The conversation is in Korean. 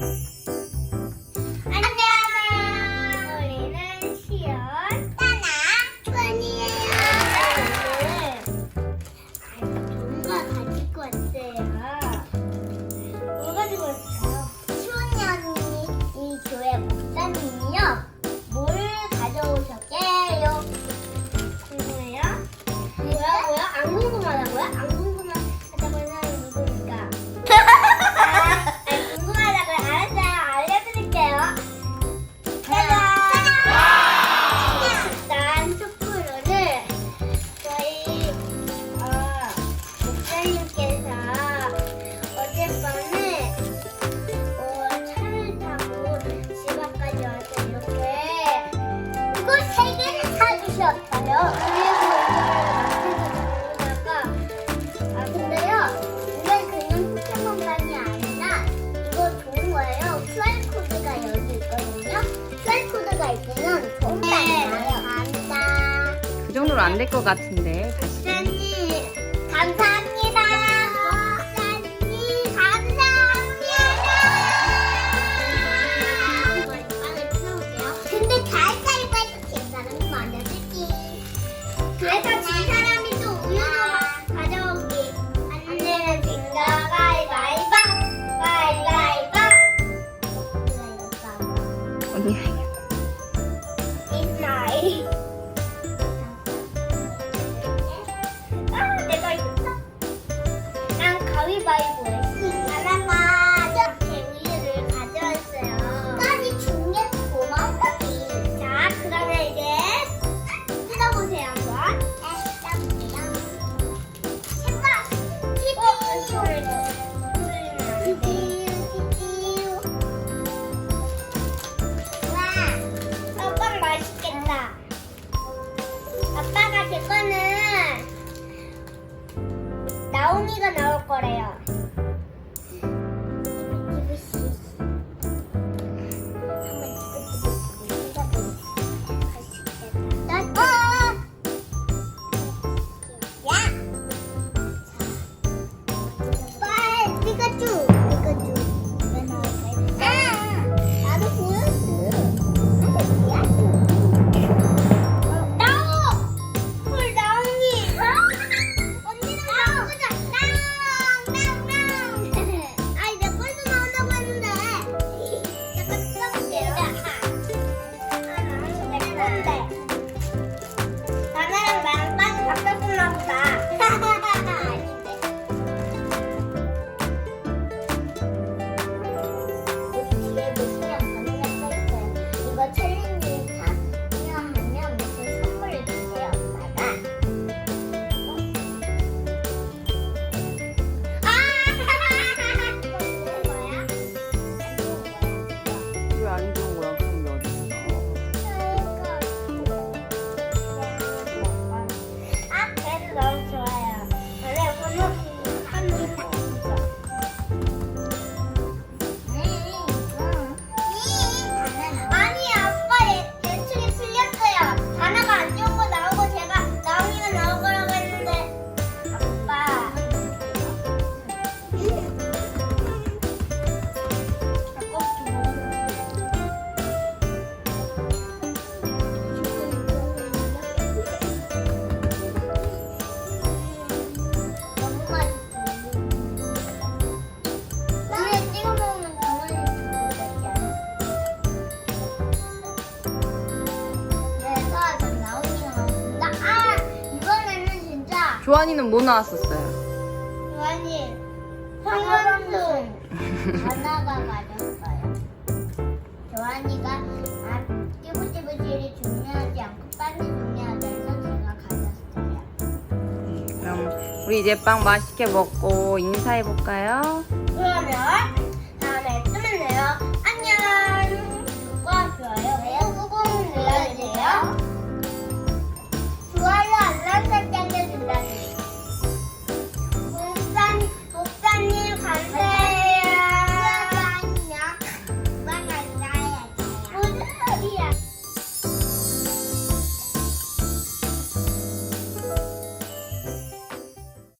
안녕하세요. 우리는 시연, 따나, 주원이에요. 오늘 뭔가 가지고 왔어요. 뭐 가지고 왔어요? 시원이 언니, 이 교회 목사님 있으면 좋은 빵이 나요. 감사합니다. 그 정도로 안 될 것 같은데 다시. 감사합니다. 목사님 감사합니다. 근데 달걀 빠져 진 사람이 만들지. 그래서 진 사람이 또 우유도 가져오기. 안 가위바위보. 가위바위보. 언니. 나옹이가 나올 거래요. 조한이는 뭐 나왔었어요? 주환이 황원순 하나가 가졌어요. 조한이가 아, 찌부찌부질이 중요하지 않고 빨리 중요하다 해서 제가 가졌어요. 그럼 우리 이제 빵 맛있게 먹고 인사해 볼까요? 그러면 다음에 또 만나요.